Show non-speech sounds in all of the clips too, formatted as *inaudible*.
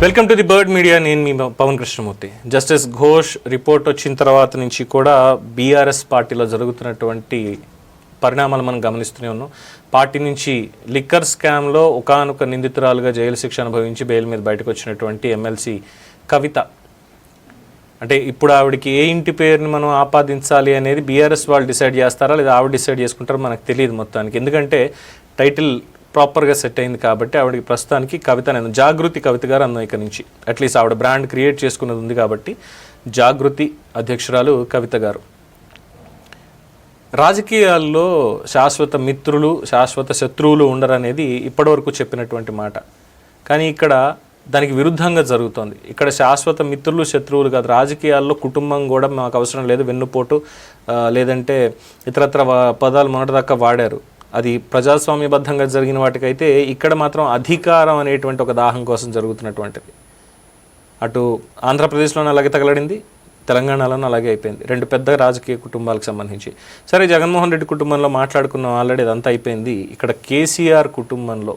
Welcome to the Bird Media. నేను మీ Pavan Krishnamurthy. Justice Ghosh report వచ్చిన తర్వాత నుంచి కూడా బీఆర్ఎస్ పార్టీలో జరుగుతున్నటువంటి పరిణామాలు మనం గమనిస్తూనే ఉన్నాం. పార్టీ నుంచి లిక్కర్ స్కామ్లో ఒకానొక నిందితురాలుగా జైలు శిక్ష అనుభవించి బెయిల్ మీద బయటకు వచ్చినటువంటి ఎమ్మెల్సీ కవిత. అంటే ఇప్పుడు ఆవిడకి ఏ ఇంటి పేరుని మనం ఆపాదించాలి అనేది బీఆర్ఎస్ వాళ్ళు డిసైడ్ చేస్తారా లేదా ఆవిడ డిసైడ్ చేసుకుంటారో మనకు తెలియదు మొత్తానికి. ఎందుకంటే టైటిల్ ప్రాపర్గా సెట్ అయింది కాబట్టి ఆవిడకి ప్రస్తుతానికి కవిత నేను జాగృతి కవిత గారు అన్న ఇక నుంచి. అట్లీస్ట్ ఆవిడ బ్రాండ్ క్రియేట్ చేసుకున్నది ఉంది కాబట్టి జాగృతి అధ్యక్షురాలు కవిత గారు. రాజకీయాల్లో శాశ్వత మిత్రులు శాశ్వత శత్రువులు ఉండరనేది ఇప్పటివరకు చెప్పినటువంటి మాట. కానీ ఇక్కడ దానికి విరుద్ధంగా జరుగుతోంది. ఇక్కడ శాశ్వత మిత్రులు శత్రువులు కాదు రాజకీయాల్లో కుటుంబం కూడా మాకు అవసరం లేదు వెన్నుపోటు లేదంటే ఇతరత్ర పదాలు మొన్నటిదాకా వాడారు. అది ప్రజాస్వామ్యబద్ధంగా జరిగిన వాటికైతే ఇక్కడ మాత్రం అధికారం అనేటువంటి ఒక దాహం కోసం జరుగుతున్నటువంటిది. అటు ఆంధ్రప్రదేశ్లోనే అలాగే తగలడింది తెలంగాణలోనూ అలాగే అయిపోయింది. రెండు పెద్ద రాజకీయ కుటుంబాలకు సంబంధించి. సరే జగన్మోహన్ రెడ్డి కుటుంబంలో మాట్లాడుకున్నాం ఆల్రెడీ అదంతా అయిపోయింది. ఇక్కడ కేసీఆర్ కుటుంబంలో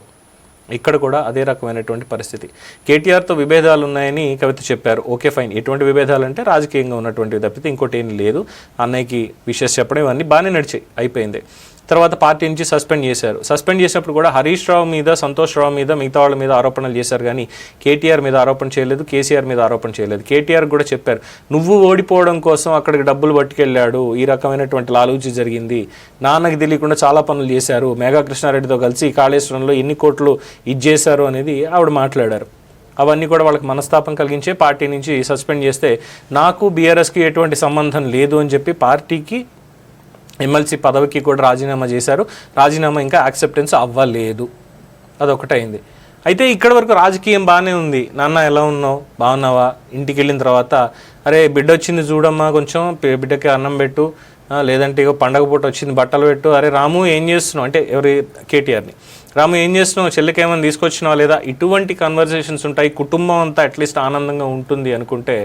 ఇక్కడ కూడా అదే రకమైనటువంటి పరిస్థితి. కేటీఆర్తో విభేదాలు ఉన్నాయని కవిత చెప్పారు. Okay fine. ఎటువంటి విభేదాలు అంటే రాజకీయంగా ఉన్నటువంటివి తప్పితే ఇంకోటి ఏం లేదు. అన్నయ్యకి విషెస్ చెప్పడం ఇవన్నీ బాగానే నడిచాయి అయిపోయింది. తర్వాత పార్టీ నుంచి సస్పెండ్ చేశారు. సస్పెండ్ చేసినప్పుడు కూడా హరీష్ రావు మీద సంతోష్ రావు మీద మిగతా వాళ్ళ మీద ఆరోపణలు చేశారు కానీ కేటీఆర్ మీద ఆరోపణ చేయలేదు కేసీఆర్ మీద ఆరోపణ చేయలేదు. కేటీఆర్ కూడా చెప్పారు నువ్వు ఓడిపోవడం కోసం అక్కడికి డబ్బులు పట్టుకెళ్ళాడు ఈ రకమైనటువంటి లాలూచి జరిగింది. నాన్నకి తెలియకుండా చాలా పనులు చేశారు మేఘా కృష్ణారెడ్డితో కలిసి కాళేశ్వరంలో ఎన్ని కోట్లు ఇది చేశారు అనేది ఆవిడ మాట్లాడారు. అవన్నీ కూడా వాళ్ళకి మనస్తాపం కలిగించే పార్టీ నుంచి సస్పెండ్ చేస్తే నాకు బీఆర్ఎస్కి ఎటువంటి సంబంధం లేదు అని చెప్పి పార్టీకి ఎమ్మెల్సీ పదవికి కూడా రాజీనామా చేశారు. రాజీనామా ఇంకా యాక్సెప్టెన్స్ అవ్వలేదు. అదొకటైంది. అయితే ఇక్కడ వరకు రాజకీయం బాగానే ఉంది. నాన్న ఎలా ఉన్నావు? బాగున్నావా? ఇంటికి వెళ్ళిన తర్వాత అరే బిడ్డ వచ్చింది చూడమ్మా కొంచెం బిడ్డకి అన్నం పెట్టు. లేదంటే ఇక పండగ పూట వచ్చింది బట్టలు పెట్టు. అరే రాము ఏం చేస్తున్నావు? అంటే ఎవరి కేటీఆర్ని. రాము ఏం చేస్తున్నావు? చెల్లికి ఏమైనా తీసుకొచ్చినావా లేదా? ఇటువంటి కన్వర్జేషన్స్ ఉంటాయి. కుటుంబం అంతా అట్లీస్ట్ ఆనందంగా ఉంటుంది అనుకుంటే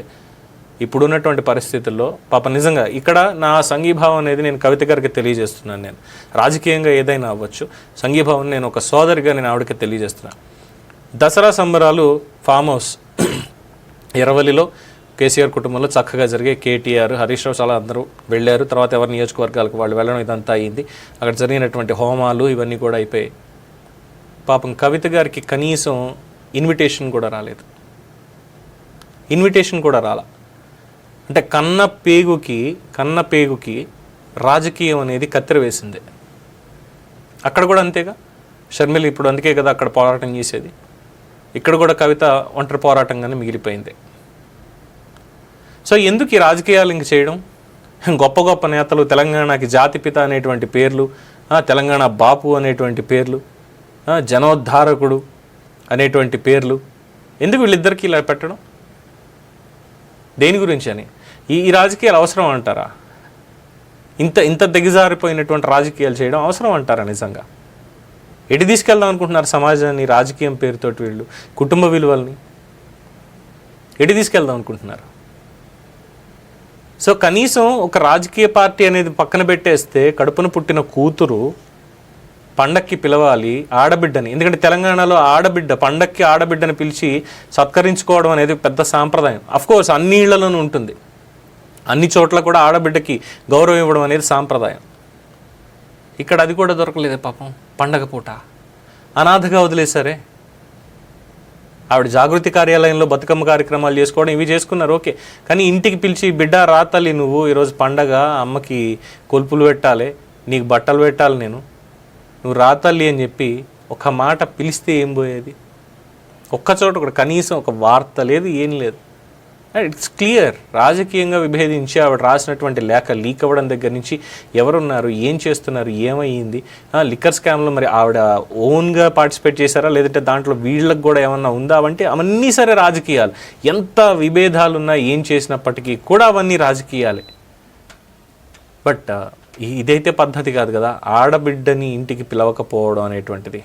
ఇప్పుడున్నటువంటి పరిస్థితుల్లో పాప నిజంగా ఇక్కడ నా సంఘీభావం అనేది నేను కవిత గారికి తెలియజేస్తున్నాను నేను. రాజకీయంగా ఏదైనా అవ్వచ్చు సంఘీభావం నేను ఒక సోదరిగా నేను ఆవిడకి తెలియజేస్తున్నాను. దసరా సంబరాలు ఫామ్ హౌస్ *clears throat* ఎరవలిలో కేసీఆర్ కుటుంబంలో చక్కగా జరిగే కేటీఆర్ హరీష్ రావు చాలా అందరూ వెళ్ళారు. తర్వాత ఎవరి నియోజకవర్గాలకు వాళ్ళు వెళ్ళడం ఇదంతా అయింది. అక్కడ జరిగినటువంటి హోమాలు ఇవన్నీ కూడా అయిపోయాయి. పాపం కవిత గారికి కనీసం ఇన్విటేషన్ కూడా రాలేదు. ఇన్విటేషన్ కూడా రాలా. అంటే కన్న పేగుకి కన్న పేగుకి రాజకీయం అనేది కత్తెర వేసింది. అక్కడ కూడా అంతేగా? షర్మిల ఇప్పుడు అందుకే కదా అక్కడ పోరాటం చేసేది. ఇక్కడ కూడా కవిత ఒంటరి పోరాటంగానే మిగిలిపోయింది. సో ఎందుకు ఈ రాజకీయాలు ఇంక చేయడం? గొప్ప గొప్ప నేతలు తెలంగాణకి జాతిపిత అనేటువంటి పేర్లు తెలంగాణ బాపు అనేటువంటి పేర్లు జనోద్ధారకుడు అనేటువంటి పేర్లు ఎందుకు వీళ్ళిద్దరికీ ఇలా పెట్టడం? దేని గురించి అని? ఈ ఈ రాజకీయాలు అవసరం అంటారా? ఇంత ఇంత దిగజారిపోయినటువంటి రాజకీయాలు చేయడం అవసరం అంటారా నిజంగా? ఎటు తీసుకెళ్దాం అనుకుంటున్నారు సమాజాన్ని రాజకీయం పేరుతోటి వీళ్ళు కుటుంబ విలువల్ని? ఎటు తీసుకెళ్దాం అనుకుంటున్నారు? సో కనీసం ఒక రాజకీయ పార్టీ అనేది పక్కన పెట్టేస్తే కడుపున పుట్టిన కూతురు పండక్కి పిలవాలి ఆడబిడ్డని. ఎందుకంటే తెలంగాణలో ఆడబిడ్డ పండక్కి ఆడబిడ్డని పిలిచి సత్కరించుకోవడం అనేది పెద్ద సాంప్రదాయం. అఫ్కోర్స్ అన్ని ఇళ్ళలోనూ ఉంటుంది. అన్ని చోట్ల కూడా ఆడబిడ్డకి గౌరవం ఇవ్వడం అనేది సాంప్రదాయం. ఇక్కడ అది కూడా దొరకలేదే పాపం. పండగ పూట. అనాథగా వదిలేశారే. ఆవిడ జాగృతి కార్యాలయంలో బతుకమ్మ కార్యక్రమాలు చేసుకోవడం ఇవి చేసుకున్నారు ఓకే. కానీ ఇంటికి పిలిచి బిడ్డ రాతలి నువ్వు ఈరోజు పండగ అమ్మకి కొలుపులు పెట్టాలి నీకు బట్టలు పెట్టాలి నేను. నువ్వు రాతల్లి అని చెప్పి ఒక మాట పిలిస్తే ఏం పోయేది? ఒక్క చోట కూడా కనీసం ఒక వార్త లేదు ఏం లేదు. ఇట్స్ క్లియర్ రాజకీయంగా విభేదించి ఆవిడ రాసినటువంటి లేఖ లీక్ అవ్వడం దగ్గర నుంచి ఎవరున్నారు ఏం చేస్తున్నారు ఏమయ్యింది? లిక్కర్ స్కామ్లో మరి ఆవిడ ఓన్గా పార్టిసిపేట్ చేశారా? లేదంటే దాంట్లో వీళ్ళకి కూడా ఏమన్నా ఉందా? అంటే అవన్నీ సరే రాజకీయాలు. ఎంత విభేదాలు ఉన్నా ఏం చేసినప్పటికీ కూడా అవన్నీ రాజకీయాలే. బట్ ఇదైతే పద్ధతి కాదు కదా ఆడబిడ్డని ఇంటికి పిలవకపోవడం అనేటువంటిది.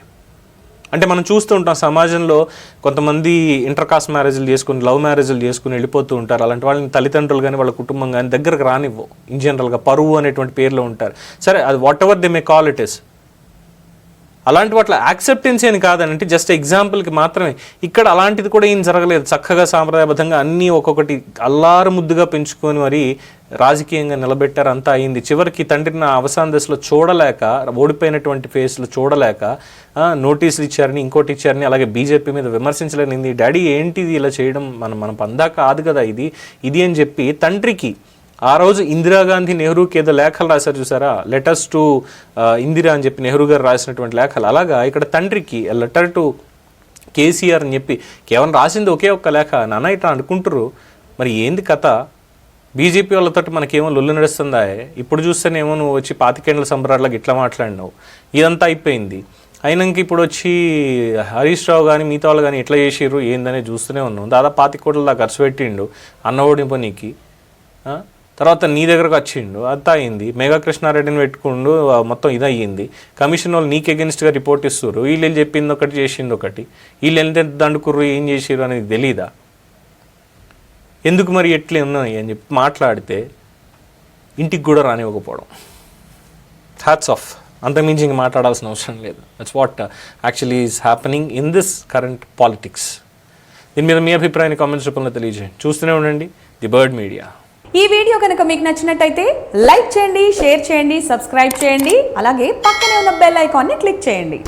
అంటే మనం చూస్తూ ఉంటాం సమాజంలో కొంతమంది ఇంటర్కాస్ట్ మ్యారేజ్లు చేసుకుని లవ్ మ్యారేజ్లు చేసుకుని వెళ్ళిపోతూ ఉంటారు. అలాంటి వాళ్ళని తల్లిదండ్రులు కానీ వాళ్ళ కుటుంబం కానీ దగ్గరకు రానివ్వు. ఇన్ జనరల్గా పరువు అనేటువంటి పేర్లో ఉంటారు. సరే అది whatever they may call it is అలాంటి వాటిలో యాక్సెప్టెన్సీ అని కాదని అంటే జస్ట్ ఎగ్జాంపుల్కి మాత్రమే. ఇక్కడ అలాంటిది కూడా ఏం జరగలేదు. చక్కగా సాంప్రదాయబద్ధంగా అన్నీ ఒక్కొక్కటి అల్లారు ముద్దుగా పెంచుకొని మరి రాజకీయంగా నిలబెట్టారు అంతా అయింది. చివరికి తండ్రిని అవసాన దశలో చూడలేక ఓడిపోయినటువంటి ఫేస్లో చూడలేక నోటీసులు ఇచ్చారని ఇంకోటి ఇచ్చారని అలాగే బీజేపీ మీద విమర్శించలేనింది డాడీ ఏంటిది ఇలా చేయడం మనం మనం పందాక కాదు కదా ఇది ఇది అని చెప్పి తండ్రికి ఆ రోజు ఇందిరాగాంధీ నెహ్రూకి ఏదో లేఖలు రాశారు చూసారా? లెటర్స్ టు ఇందిరా అని చెప్పి నెహ్రూ గారు రాసినటువంటి లేఖలు. అలాగా ఇక్కడ తండ్రికి లెటర్ టు కేసీఆర్ అని చెప్పి కేవలం రాసింది ఒకే ఒక్క లేఖ. నాన్న ఇట్లా అనుకుంటారు మరి ఏంది కథ? బీజేపీ వాళ్ళతో మనకేమో లొల్లు నడుస్తుందా? ఇప్పుడు చూస్తేనేమో నువ్వు వచ్చి పాతికేండ్ల సంబరాలకు ఇట్లా మాట్లాడినావు. ఇదంతా అయిపోయింది. అయినాక ఇప్పుడు వచ్చి హరీష్ రావు కానీ మిగతా వాళ్ళు కానీ ఎట్లా చేసిర్రు ఏందనే చూస్తూనే ఉన్నాం. దాదాపు పాతి కోట్ల దాకా ఖర్చు పెట్టిండు అన్న ఓడిపోనీకి తర్వాత నీ దగ్గరకు వచ్చిండు అంతా అయింది. మెగా కృష్ణారెడ్డిని పెట్టుకుండు మొత్తం ఇది కమిషన్ వాళ్ళు నీకు అగెన్స్ట్గా రిపోర్ట్ ఇస్తున్నారు వీళ్ళు చెప్పింది ఒకటి చేసింది ఒకటి. వీళ్ళు ఎంత దండుకుర్రు ఏం చేసిర్రు అనేది తెలీదా? ఎందుకు మరి ఎట్లే ఉన్నాయి అని చెప్పి మాట్లాడితే ఇంటికి కూడా రానివ్వకపోవడం. హ్యాట్స్ ఆఫ్ అంతకుమించి ఇంక మాట్లాడాల్సిన అవసరం లేదు. That's what actually is happening in this current politics దీని మీద మీ అభిప్రాయాన్ని కామెంట్స్ రూపంలో తెలియజేయండి. చూస్తూనే ఉండండి. ది బర్డ్ మీడియా ఈ వీడియో కనుక మీకు నచ్చినట్టయితే లైక్ చేయండి షేర్ చేయండి సబ్స్క్రైబ్ చేయండి. అలాగే పక్కనే ఉన్న బెల్ ఐకాన్ని క్లిక్ చేయండి.